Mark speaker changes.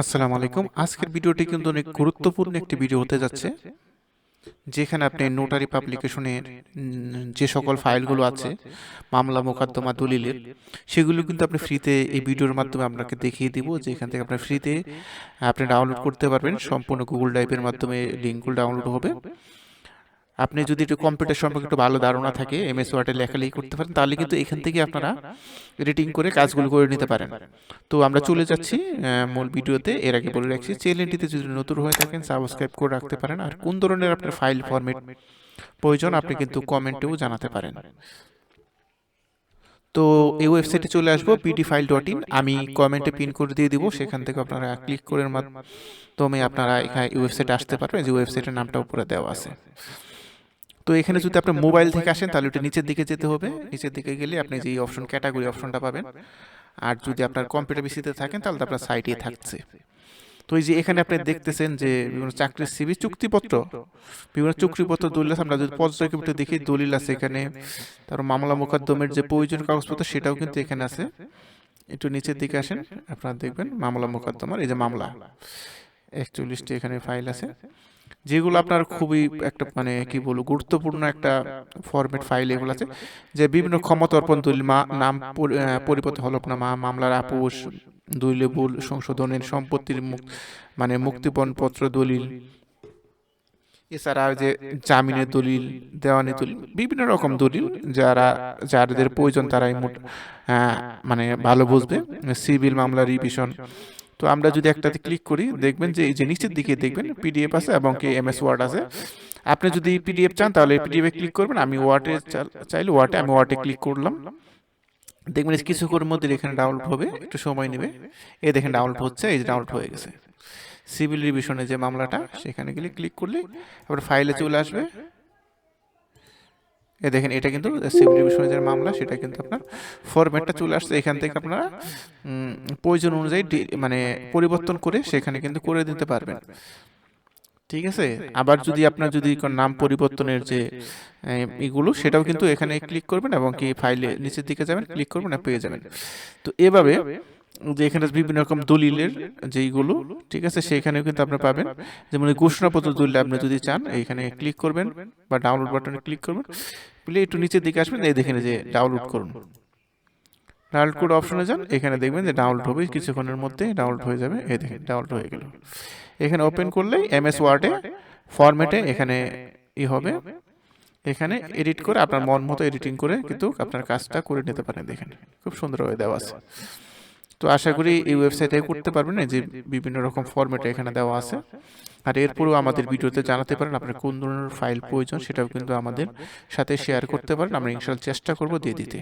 Speaker 1: আসসালামু আলাইকুম। আজকের ভিডিওটি কিন্তু অনেক গুরুত্বপূর্ণ একটি ভিডিও হতে যাচ্ছে। যেখানে আপনি নোটারি পাবলিকেশনের যে সকল ফাইলগুলো আছে মামলা মোকদ্দমা দলিলের সেগুলো কিন্তু আপনি ফ্রিতে এই ভিডিওর মাধ্যমে আপনাকে দেখিয়ে দিব। যে এখান থেকে আপনার ফ্রিতে আপনি ডাউনলোড করতে পারবেন সম্পূর্ণ গুগল ড্রাইভের মাধ্যমে লিঙ্কগুলো ডাউনলোড হবে। আপনি যদি একটু কম্পিউটার সম্পর্কে একটু ভালো ধারণা থাকে এম এস ওয়ার্ডে লেখালেখি করতে পারেন, তাহলে কিন্তু এখান থেকে আপনারা এডিটিং করে কাজগুলো করে নিতে পারেন। তো আমরা চলে যাচ্ছি মূল ভিডিওতে। এর আগে বলে রাখছি চ্যানেলটিতে যদি নতুন হয়ে থাকেন সাবস্ক্রাইব করে রাখতে পারেন। আর কোন ধরনের আপনার ফাইল ফরম্যাট প্রয়োজন, আপনি কিন্তু কমেন্টেও জানাতে পারেন। তো এই ওয়েবসাইটে চলে আসব পিডি ফাইল ডট ইন আমি কমেন্টে পিন করে দিয়ে দিব, সেখান থেকে আপনারা ক্লিক করে মাধ্যমে আপনারা এখানে ওয়েবসাইটে আসতে পারবেন, যে ওয়েবসাইটের নামটা উপরে দেওয়া আছে। তো এখানে যদি আপনি মোবাইল থেকে আসেন তাহলে ওটা নিচের দিকে যেতে হবে। নিচের দিকে গেলে আপনি যে অপশন ক্যাটাগরি অপশনটা পাবেন আর যদি আপনার কম্পিউটার পিসিতে থাকেন তাহলে তো আপনার সাইটে থাকছে। তো এই যে এখানে আপনি দেখতেছেন যে বিভিন্ন চাকরির সিবি চুক্তিপত্র বিভিন্ন চুক্তিপত্র দলিল আছে। আমরা যদি পর্যায়ক্রমে দেখি দলিল আছে এখানে। তার মামলা মোকদ্দমের যে প্রয়োজন কাগজপত্র সেটাও কিন্তু এখানে আছে। একটু নিচের দিকে আসেন। আপনারা দেখবেন মামলা মোকদ্দমার এই যে মামলা। একচল্লিশটি এখানে ফাইল আছে। যেগুলো আপনার খুবই একটা মানে কি বলব গুরুত্বপূর্ণ একটা ফরম্যাট ফাইল এগুলো আছে যে বিভিন্ন ক্ষমতা অর্পণ দলিল মা- নাম পরি- আহ, পরিবর্তন হলফনামা মামলার আপোষ দলিল ভুল সংশোধনের সম্পত্তির মুক- মানে মুক্তিপণ পত্র দলিল। এছাড়া যে জামিনের দলিল দেওয়ানি দলিল বিভিন্ন রকম দলিল যারা যাদের প্রয়োজন তারাই মোট আহ, মানে ভালো বুঝবে সিভিল মামলা রিভিশন তো আমরা যদি একটাতে ক্লিক করি দেখবেন যে এই যে নিচের দিকে দেখবেন পিডিএফ আছে এবং কি এমএস ওয়ার্ড আছে। আপনি যদি পিডিএফ চান তাহলে পিডিএফ এ ক্লিক করবেন। আমি ওয়ার্ডে চাইলে ওয়ার্ডে আমি ওয়ার্ডে ক্লিক করলাম। দেখবেন কিছুক্ষণের মধ্যে এখানে ডাউনলোড হবে। একটু সময় নেবে। এই দেখেন ডাউনলোড হচ্ছে এই যে ডাউনলোড হয়ে গেছে। সিভিল রিভিশনে যে মামলাটা সেখানে গেলে ক্লিক করলে এবার ফাইলে চলে আসবে। এ দেখেন এটা কিন্তু সিভিল রিভিশনের যে মামলা সেটা কিন্তু আপনার ফরম্যাটটা চলে আসছে। এখান থেকে আপনারা প্রয়োজন অনুযায়ী মানে পরিবর্তন করে সেখানে কিন্তু করে দিতে পারবেন। ঠিক আছে? আবার যদি আপনার যদি নাম পরিবর্তনের যে এগুলো সেটাও কিন্তু এখানে ক্লিক করবেন এবং কি ফাইলে নিচের দিকে যাবেন ক্লিক করবেন আর পেয়ে যাবেন। তো এভাবে যে এখানে বিভিন্ন রকম দলিলের যেইগুলো ঠিক আছে সেখানেও কিন্তু আপনি পাবেন। যেমন ঘোষণাপত্র দলিল আপনি যদি চান এইখানে ক্লিক করবেন বা ডাউনলোড বাটনে ক্লিক করবেন। বলে একটু নিচের দিকে আসবেন এই দেখেন যে ডাউনলোড করুন। ডাউনলোড করে অপশনে যান এখানে দেখবেন যে ডাউনলোড হবে কিছুক্ষণের মধ্যে ডাউনলোড হয়ে যাবে এই দেখেন ডাউনলোড হয়ে গেল। এখানে ওপেন করলেই এমএস ওয়ার্ডে ফরম্যাটে এখানে ই হবে। এখানে এডিট করে আপনার মন মতো এডিটিং করে কিন্তু আপনার কাজটা করে নিতে পারেন। দেখেন খুব সুন্দরভাবে দেওয়া আছে। তো আশা করি এই ওয়েবসাইটে করতে পারবেন যে বিভিন্ন রকম ফরম্যাটে এখানে দেওয়া আছে। আর এরপরেও আমাদের ভিডিওতে জানাতে পারেন আপনার কোন ধরনের ফাইল প্রয়োজন, সেটাও কিন্তু আমাদের সাথে শেয়ার করতে পারেন। আমরা ইনশাল্লাহ চেষ্টা করব দিয়ে দিতে।